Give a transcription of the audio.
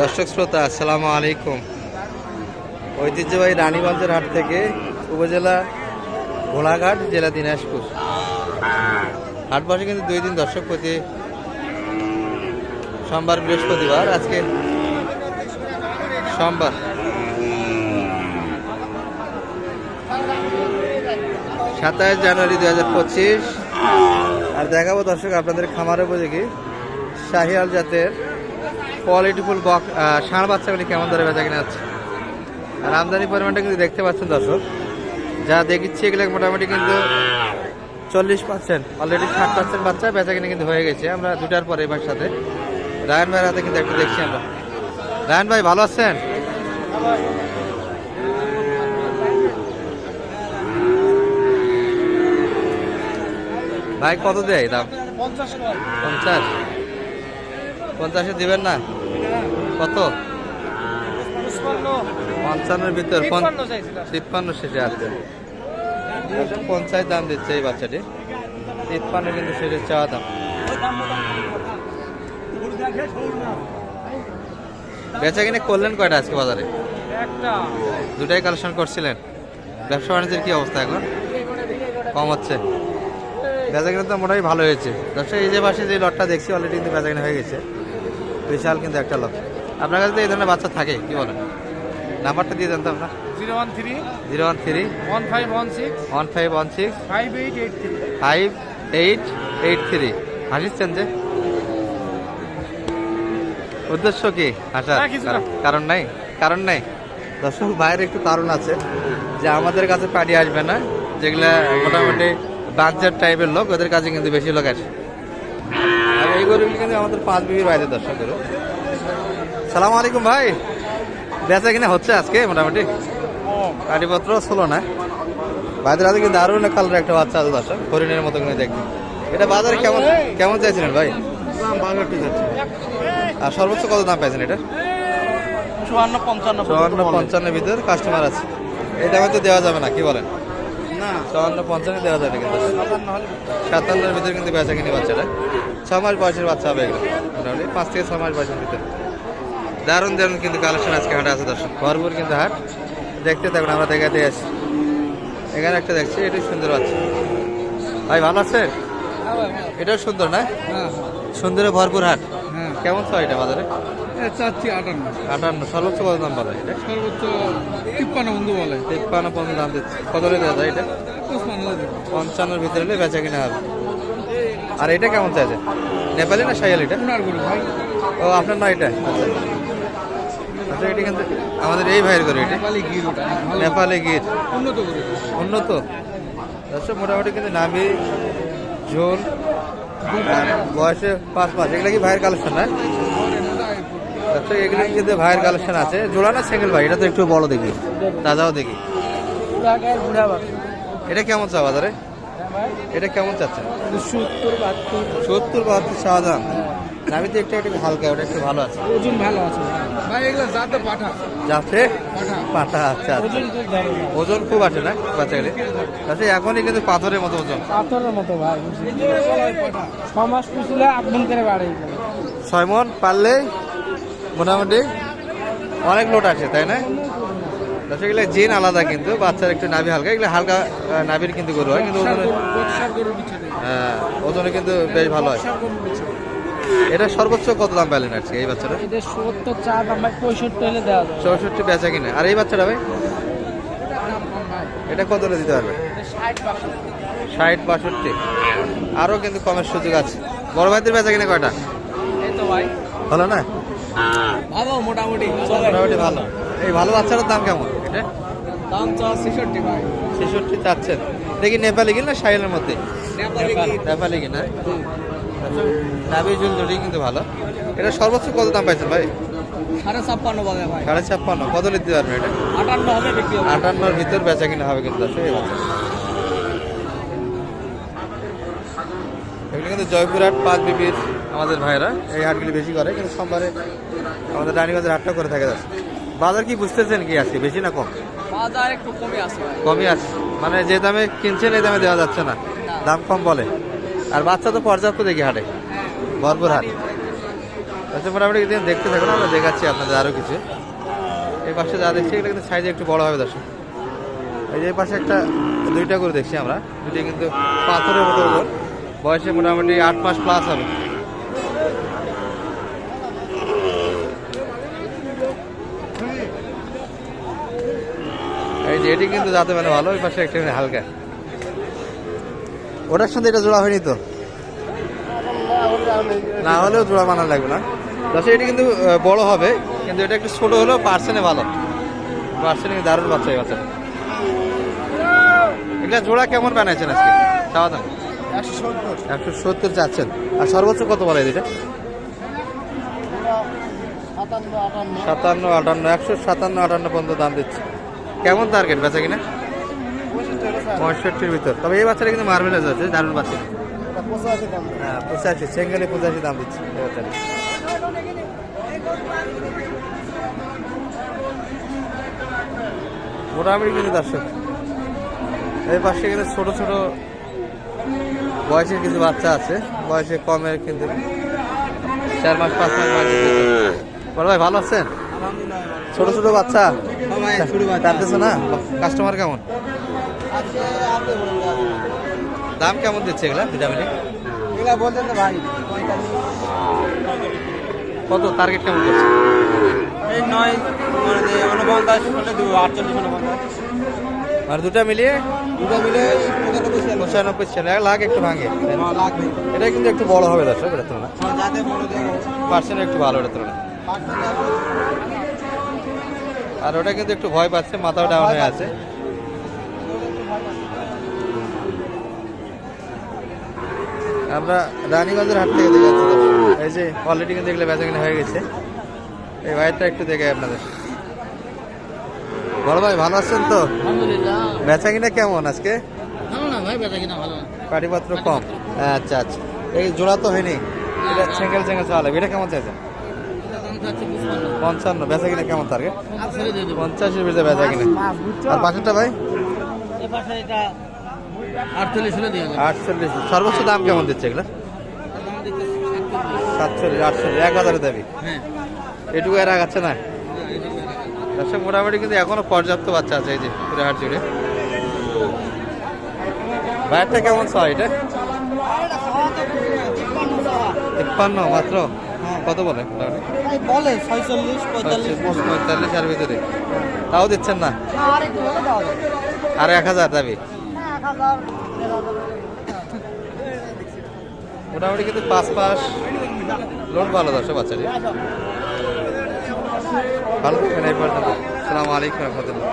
দর্শক শ্রোতা, আসসালামু আলাইকুম। ঐতিহ্যবাহী রানীগঞ্জের হাট থেকে উপজেলা ঘোড়াঘাট, জেলা দিনাজপুর। হাট বসে কিন্তু দুই দিন দর্শক প্রতি সোমবার, বৃহস্পতিবার, আজকে সোমবার। সাতাশ জানুয়ারি দু হাজার পঁচিশ। আর দেখাবো দর্শক আপনাদের খামার উপযোগী শাহিয়াল জাতের কোয়ালিটিফুল বক ষাঁড় বাচ্চাগুলি কেমন ধরে বেচা কিনা আছে? আর আমদানি পরিমাণটা কিন্তু দেখতে পাচ্ছেন দর্শক। যা দেখিচ্ছি এগুলো মোটামুটি কিন্তু চল্লিশ পার্সেন্ট অলরেডি ষাট পার্সেন্ট বাচ্চা বেচা কিনা কিন্তু হয়ে গেছে। আমরা দুটার পরে এবার সাথে রায়ন ভাইয়ের হাতে কিন্তু একটু দেখছি আমরা। রায়ন ভাই ভালো আছেন? ভাই কত দেয় দাম? পঞ্চাশ? পঞ্চাশ দিবেন না? কত? পঞ্চান্নের ভিতর তিপ্পান্ন শেষে আছে। পঞ্চাশ দাম দিচ্ছে এই বাচ্চাটি। তিপ্পান্ন কিন্তু শেষে চাওয়া দাম। বেচা কিনে করলেন কয়টা আজকে বাজারে? দুটাই কালেকশন করছিলেন। ব্যবসা বাণিজ্যের কি অবস্থা এখন? কম হচ্ছে। বেচা কিনে তো মোটামুটি ভালো হয়েছে। দর্শক এই যে পাশে যে লটটা দেখছি অলরেডি কিন্তু বেচা কিনে হয়ে গেছে। বিশাল কিন্তু একটা লট আপনার কাছে তো এই ধরনের বাচ্চা থাকে কি বলেন? নাম্বারটা দিয়ে দেন তো আপনার। Zero one three zero one three one five one six one five one six five eight eight three. Five eight eight three. হাসিচ্ছেন যে? উদ্দেশ্য কি? আচ্ছা না। কারণ নাই? কারণ নাই? দর্শক ভাইয়ের একটু কারণ আছে যে আমাদের কাছে পার্টি আসবে না যেগুলা মোটামুটি বাচ্চার টাইপের লোক ওদের কাছে কিন্তু বেশি লোক আসে। এই গরুগুলি কিন্তু আমাদের পাঁচ বিবির বাইরে দর্শক গরু। সালাম আলাইকুম ভাই। বেচা কিনা হচ্ছে আজকে মোটামুটি? কাটিপত্র ছিল না। বাইরের হাতে কিন্তু দারুণ কালার একটা বাচ্চা আছে দর্শক হরিণের মতো কিন্তু দেখতে। এটা বাজারে কেমন কেমন চাইছিলেন ভাই? আর সর্বোচ্চ কত দাম পাইছেন এটা? চুয়ান্ন পঞ্চান্ন চুয়ান্ন পঞ্চান্নের ভিতর কাস্টমার আছে। এই দামে তো দেওয়া যাবে না কি বলেন? চুয়ান্ন পঞ্চান্ন দেওয়া যাবে কিন্তু। সাতান্নের ভিতরে কিন্তু বেচা কিনি বাচ্চাটা ছ মাস বয়সের বাচ্চা হবে এগুলো। মোটামুটি পাঁচ থেকে ছ মাস বয়সের ভিতরে। দারুণ দারুণ কিন্তু কালেকশন আজকে হাটে আছে দর্শক। ভরপুর কিন্তু হাট। দেখতে থাকুন আমরা দেখাতে আসি। এখানে একটা দেখছি এটাই সুন্দর বাচ্চা। ভাই ভালো আছে? এটাও সুন্দর না? হ্যাঁ। সুন্দরে ভরপুর হাট। হ্যাঁ কেমন ছয় এটা বাজারে? চাচ্ছি আটান্ন। আটান্ন। সর্বোচ্চ কত দাম বলে এটা? সর্বোচ্চ তিপ্পান্ন বন্ধু বলে। তিপ্পান্ন পর্যন্ত দাম দিচ্ছে। কত দেওয়া যায় এটা? পঞ্চান্নর ভিতরে হলে বেচা কিনা হবে। আর এটা কেমন চাইছে? নেপালি না সাইয়াল এটা? ও আপনার না এটা? আচ্ছা এটা কিন্তু আমাদের এই ভাইয়ের করে এটা। নেপালি গির উন্নত উন্নত? মোটামুটি কিন্তু নাভি ঝোল বয়সে পাঁচ মাস। এগুলো কি ভাইয়ের কালেকশন না? দর্শক এগুলো কিন্তু ভাইয়ের কালেকশন আছে? জোড়া না সিঙ্গেল ভাই? এটা তো একটু বড় দেখি। তাজাও দেখি। এটা কেমন চা বাজারে? এটা কেমন চাচ্ছেন? সত্তর বাহাত্তর দাম নাভিতে একটু একটু হালকা ওটা একটু ভালো আছে। ওজন ভালো আছে। ভাই এগুলো যাতে পাঠা। যাতে পাঠা। পাটা আচ্ছা। ওজন খুব আছে না বাচ্চাগুলি আচ্ছা এখনই কিন্তু পাথরের মতো ওজন। পাথরের মতো ভাই। ছ মাস পিছলে আপন করে বাড়ে ছয় মন পারলে মোটামুটি অনেক লোট আছে তাই না? আচ্ছা এগুলো জিন আলাদা কিন্তু বাচ্চার একটু নাভি হালকা। এগুলো হালকা নাভির কিন্তু গরু হয় কিন্তু ওজনে হ্যাঁ, ওজনে কিন্তু বেশ ভালো হয়। এটা সর্বোচ্চ কত দাম পেলেন আজকে এই বাচ্চাটা? এদের সত্তর চা দাম ভাই পঁয়ষট্টি হলে দেওয়া যায় চৌষট্টি বেচা কিনে। আর এই বাচ্চাটা ভাই? এটা কত দিতে পারবে? ষাট বাষট্টি। আরও কিন্তু কমের সুযোগ আছে। বড় ভাইদের বেচা কিনে কয়টা? এই তো ভাই। ভালো না? ভালো মোটামুটি। মোটামুটি ভালো। এই ভালো বাচ্চাটার দাম কেমন? এটা? দাম চা ছেষট্টি ভাই। ছেষট্টি চাচ্ছেন। দেখি নেপালি গিল না সাইলের মধ্যে? নেপালি কি না নাবি জুল দুটি কিন্তু ভালো। এটা সর্বোচ্চ কত দাম পাইছেন ভাই? সাড়ে ছাপ্পান্ন বাজে ভাই। সাড়ে ছাপ্পান্ন। কত নিতে পারবেন এটা? আটান্ন হবে বিক্রি আটান্নর ভিতর বেচা কিনা হবে কিন্তু বাচ্চা। এগুলো কিন্তু জয়পুরহাট পাঁচ বিবির আমাদের ভাইরা এই হাটগুলি বেশি করে কিন্তু সোমবারে আমাদের রানীগঞ্জের হাটটা করে থাকে যাচ্ছে বাজার কি বুঝতেছেন কি আজকে বেশি না কম? বাজার একটু কমে আছে কমই আছে। মানে যে দামে কিনছেন এই দামে দেওয়া যাচ্ছে না। দাম কম বলে। আর বাচ্চা তো পর্যাপ্ত দেখি হাটে। ভরপুর হাট। আচ্ছা মোটামুটি কিন্তু দেখতে থাকুন, আমরা দেখাচ্ছি আপনাদের আরও কিছু। এই পাশে যা দেখছি এগুলো কিন্তু সাইজে একটু বড় হবে দর্শক। এই যে পাশে একটা, দুইটা করে দেখছি আমরা। দুটি কিন্তু পাথরের মতো ওপর বয়সে মোটামুটি আট মাস প্লাস হবে। এই যে এটি কিন্তু যাতে মানে ভালো ওই পাশে একটা হালকা। ওটার সাথে এটা জোড়া হয়নি তো? না হলেও জোড়া বানা লাগবে না। দশ এটা কিন্তু বড় হবে, কিন্তু এটা একটু ছোট হলেও পার্সেন্টে ভালো। পার্সেন্টে দারুণ বাচ্চা এই বাচ্চা। এগুলা জোড়া কেমন বানাইছেন আজকে? চাওয়া দাম একশো সত্তর চাচ্ছেন। আর সর্বোচ্চ কত বলে এটা? সাতান্ন আটান্ন, একশো সাতান্ন আটান্ন পর্যন্ত দাম দিচ্ছে। কেমন টার্গেট বেচা কিনা? পঁয়ষট্টির ভিতর। তবে এই বাচ্চাটা কিন্তু মার্বেলাইজ আছে দারুণ বাচ্চা। হ্যাঁ পঁচাশি সেঙ্গেলে পঁচাশি দাম দিচ্ছে এই বাচ্চাটা। মোটামুটি কিন্তু দর্শক। এই পাশে কিন্তু ছোট ছোট বয়সের কিছু বাচ্চা আছে বয়সে কমের কিন্তু চার মাস পাঁচ মাস। বড় ভাই ভালো আছেন? ছোট ছোট বাচ্চা। জানতেছো না? কাস্টমার কেমন? দাম কেমন দিচ্ছে এগুলা দুটা মিলে এগুলা বলছেন তো ভাই কত? টার্গেট কেমন করছে এই নয় মানে যে উনপঞ্চাশ হলে দেবো আটচল্লিশ উনপঞ্চাশ আর দুটা মিলিয়ে? দুটো মিলে পঁচানব্বই ছিয়ানব্বই এক লাখ একটু ভাঙে। এটা কিন্তু একটু বড় হবে দর্শক এটা তুলনা পার্সেন্ট একটু ভালো এটা তুলনা আর ওটা কিন্তু একটু ভয় পাচ্ছে মাথাও ডাউন হয়ে আছে। আমরা রানীগঞ্জের হাট থেকে দেখে যাচ্ছি এই যে অলরেডি কিন্তু এগুলো বেচা কিনা হয়ে গেছে। এই ভাইটা একটু দেখে আপনাদের। বড় ভাই ভালো আছেন তো? আলহামদুলিল্লাহ। বেচা কিনা কেমন আজকে? বেচা পাটিপত্র কম। আচ্ছা আচ্ছা। এই জোড়া তো হয়নি। এটা সিঙ্গেল সিঙ্গেল চালাবে এটা কেমন চাইছেন? পঞ্চান্ন। বেচা কিনা কেমন টার্গেট পঞ্চাশের ভিতরে বেচা কিনা আর পাশেরটা ভাই? আটচল্লিশ হলে দিয়ে আটচল্লিশ। সর্বোচ্চ দাম কেমন দিচ্ছে এগুলো? সাতচল্লিশ আটচল্লিশ এক হাজারে দেবি। হ্যাঁ। এটুকু এর আগাচ্ছে না? দর্শক মোটামুটি কিন্তু এখনও পর্যাপ্ত বাচ্চা আছে এই যে পুরো হাট জুড়ে। ভাইয়ারটা কেমন ছয় এটা? তিপ্পান্ন মাত্র? কত বলে? মোটামুটি? বলে ছয়চল্লিশ পঁয়তাল্লিশ আর ভিতরে। তাও দিচ্ছেন না? আর আর এক হাজার দাবি। মোটামুটি কিন্তু পাঁচ পাস লোন ভালো দর্শক বাচ্চাটি। ভালো থাকবেন, এই পর্যন্ত। সালামু আলাইকুম রহমতুল্লাহ।